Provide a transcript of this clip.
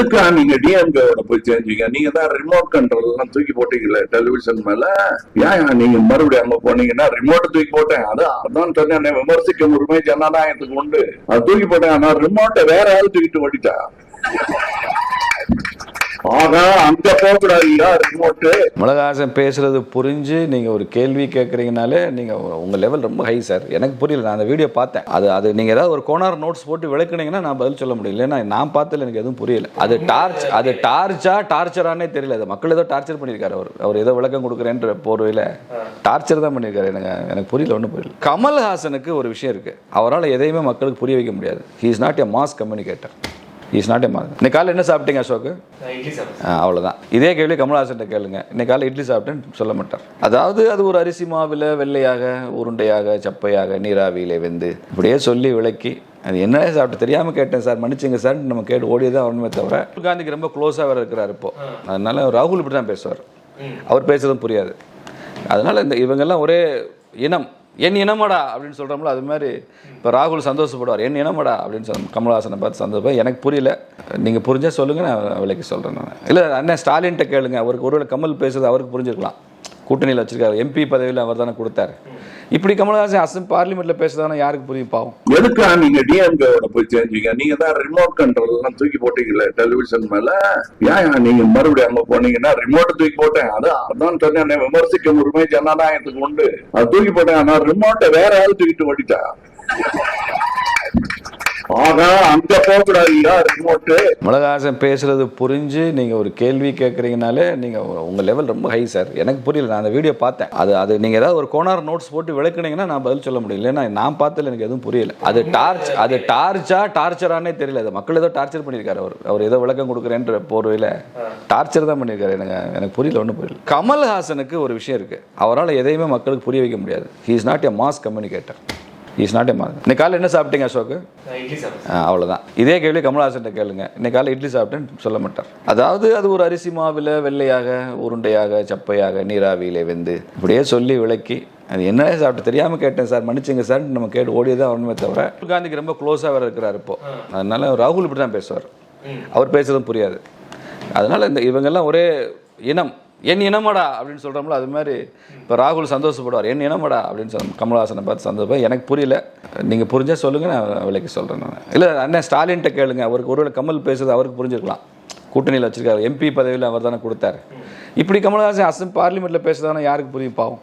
எதுக்கா நீங்க டிஎம்கேவோட போய் சேர்ந்தீங்க? நீங்க தான் ரிமோட் கண்ட்ரோல் எல்லாம் தூக்கி போட்டீங்கல்ல டெலிவிஷன் மேல? ஏன் நீங்க மறுபடியும் அங்க போனீங்கன்னா ரிமோட் தூக்கி போட்டேன். அது அதான் சொன்னேன் விமர்சிக்க உரிமை ஜனநாயகத்துக்கு உண்டு. அது தூக்கி போட்டேன் ஆனா ரிமோட்டை வேற ஆள் தூக்கிட்டு ஓடிட்டா. ஆகா அங்க ரிமோட்டு. மிளகாசன் பேசுறது புரிஞ்சு நீங்க ஒரு கேள்வி கேட்குறீங்கனாலே நீங்க உங்க லெவல் ரொம்ப ஹை சார் எனக்கு புரியல நான் அந்த வீடியோ பார்த்தேன். அது அது நீங்க ஏதாவது ஒரு கோனார் நோட்ஸ் போட்டு விளக்குனீங்கன்னா நான் பதில் சொல்ல முடியல ஏன்னா நான் பார்த்ததுல எனக்கு எதுவும் புரியல. அது டார்ச் அது டார்ச்சா டார்ச்சரானே தெரியல. அது மக்கள் ஏதோ டார்ச்சர் பண்ணியிருக்காரு. அவர் அவர் ஏதோ விளக்கம் கொடுக்குறேன்ற போர்வையில் டார்ச்சர் தான் பண்ணியிருக்காரு. எனக்கு எனக்கு புரியல ஒன்றும் புரியல. கமல்ஹாசனுக்கு ஒரு விஷயம் இருக்கு. அவரால் எதையுமே மக்களுக்கு புரிய வைக்க முடியாது. He is not a mass communicator is not a mass இன்னைக்கு காலையில் என்ன சாப்பிட்டீங்க அசோக்கு அவ்வளவுதான். இதே கேள்வி கமல்ஹாசன் கேளுங்க. இன்னைக்கு காலை இட்லி சாப்பிட்டேன்னு சொல்ல மாட்டார். அதாவது அது ஒரு அரிசி மாவில் வெள்ளையாக உருண்டையாக சப்பையாக நீராவியிலே வெந்து இப்படியே சொல்லி விளக்கி அது என்ன சாப்பிட்டு தெரியாம கேட்டேன் சார். மன்னிச்சுங்க சார் நம்ம கேட்டு ஓடியே தான் வரணுமே தவிர ராகுல் காந்திக்கு ரொம்ப க்ளோஸாக வேற இருக்கிறார் இப்போ. அதனால ராகுல் இப்படி தான் பேசுவார் அவர் பேசுறதும் புரியாது. அதனால இந்த இவங்கெல்லாம் ஒரே இனம். என் இனமடா அப்படின்னு சொல்கிறோம்ல அது மாதிரி இப்போ ராகுல் சந்தோஷப்படுவார். என் இனமடா அப்படின்னு சொல்ல கமல்ஹாசனை பார்த்து சந்தோஷம் எனக்கு புரியல. நீங்கள் புரிஞ்சால் சொல்லுங்கள் நான் விலைக்கு சொல்கிறேன் நான். இல்லை அண்ணன் ஸ்டாலின்கிட்ட கேளுங்க. அவருக்கு ஒருவேளை கமல் பேசுறது அவருக்கு புரிஞ்சிருக்கலாம். கூட்டணியில் வச்சிருக்காரு. எம்பி பதவியில் அவர் தானே கொடுத்தாரு. இப்படி கமல்ஹாசன் அசம் பார்லிமெண்ட்ல பேசுறதானே யாருக்கு புரியும் பாவம்? எதுக்கா நீங்க டிஎம்கேவோட போய் சேர்ந்தீங்க? நீங்க தான் ரிமோட் கண்ட்ரோல் எல்லாம் தூக்கி போட்டீங்கல்ல டெலிவிஷன் மேல? ஏன் நீங்க மறுபடியும் அங்க போனீங்கன்னா ரிமோட் தூக்கி போட்டேன். அதான் அதான் சொன்னேன் விமர்சிக்கும் உரிமை ஜனநாயகத்துக்கு உண்டு. அது தூக்கி போட்டேன் ஆனா ரிமோட்டை வேற ஆள் தூக்கிட்டு ஓடிட்டா? ஆகா அங்க ரிமோட்டு மிளகாசன் பேசுறது புரிஞ்சு நீங்க ஒரு கேள்வி கேட்குறீங்கனாலே நீங்க உங்க லெவல் ரொம்ப ஹை சார் எனக்கு புரியல நான் அந்த வீடியோ பார்த்தேன். அது அது நீங்க ஏதாவது ஒரு கோனார் நோட்ஸ் போட்டு விளக்குனீங்கன்னா நான் பதில் சொல்ல முடியல ஏன்னா நான் பார்த்ததுல எனக்கு எதுவும் புரியல. அது டார்ச் அது டார்ச்சா டார்ச்சரானே தெரியல. அது மக்கள் ஏதோ டார்ச்சர் பண்ணியிருக்காரு அவர். அவர் ஏதோ விளக்கம் கொடுக்குறேன்ற போர்வையில் டார்ச்சர் தான் பண்ணியிருக்காரு. எனக்கு எனக்கு புரியல ஒன்றும் புரியல. கமல்ஹாசனுக்கு ஒரு விஷயம் இருக்கு. அவரால் எதையுமே மக்களுக்கு புரிய வைக்க முடியாது. He is not a mass communicator is not a mass இன்னைக்கு காலையில் என்ன சாப்பிட்டீங்க அசோக்கு அவ்வளவுதான். இதே கேள்வி கமல்ஹாசன் கேளுங்க. இன்னைக்கு காலை இட்லி சாப்பிட்டேன்னு சொல்ல மாட்டார். அதாவது அது ஒரு அரிசி மாவில் வெள்ளையாக உருண்டையாக சப்பையாக நீராவியிலே வெந்து இப்படியே சொல்லி விளக்கி அது என்ன சாப்பிட்டு தெரியாம கேட்டேன் சார். மன்னிச்சுங்க சார். நம்ம கேட்டு ஓடியே தான் வரணுமே தவிர ராகுல் காந்திக்கு ரொம்ப க்ளோஸாக வேற இருக்கிறார் இப்போ. அதனால ராகுல் இப்படி தான் பேசுவார் அவர் பேசுறதும் புரியாது. அதனால இந்த இவங்கெல்லாம் ஒரே இனம். என் இனமடா அப்படின்னு சொல்கிறோம்ல அது மாதிரி இப்போ ராகுல் சந்தோஷப்படுவார். என் இனமடா அப்படின்னு சொல்ல கமல்ஹாசனை பார்த்து சந்தோஷம் எனக்கு புரியல. நீங்கள் புரிஞ்சால் சொல்லுங்கள் நான் விலைக்கு சொல்கிறேன் நான். இல்லை அண்ணன் ஸ்டாலின்கிட்ட கேளுங்க. அவருக்கு ஒருவேளை கமல் பேசுறது அவருக்கு புரிஞ்சிருக்கலாம். கூட்டணியில் வச்சுருக்காரு. எம்பி பதவியில் அவர் தானே கொடுத்தாரு. இப்படி கமல்ஹாசன் அசம் பார்லிமெண்ட்டில் பேசுறதானே யாருக்கு புரியும்? பாவம்.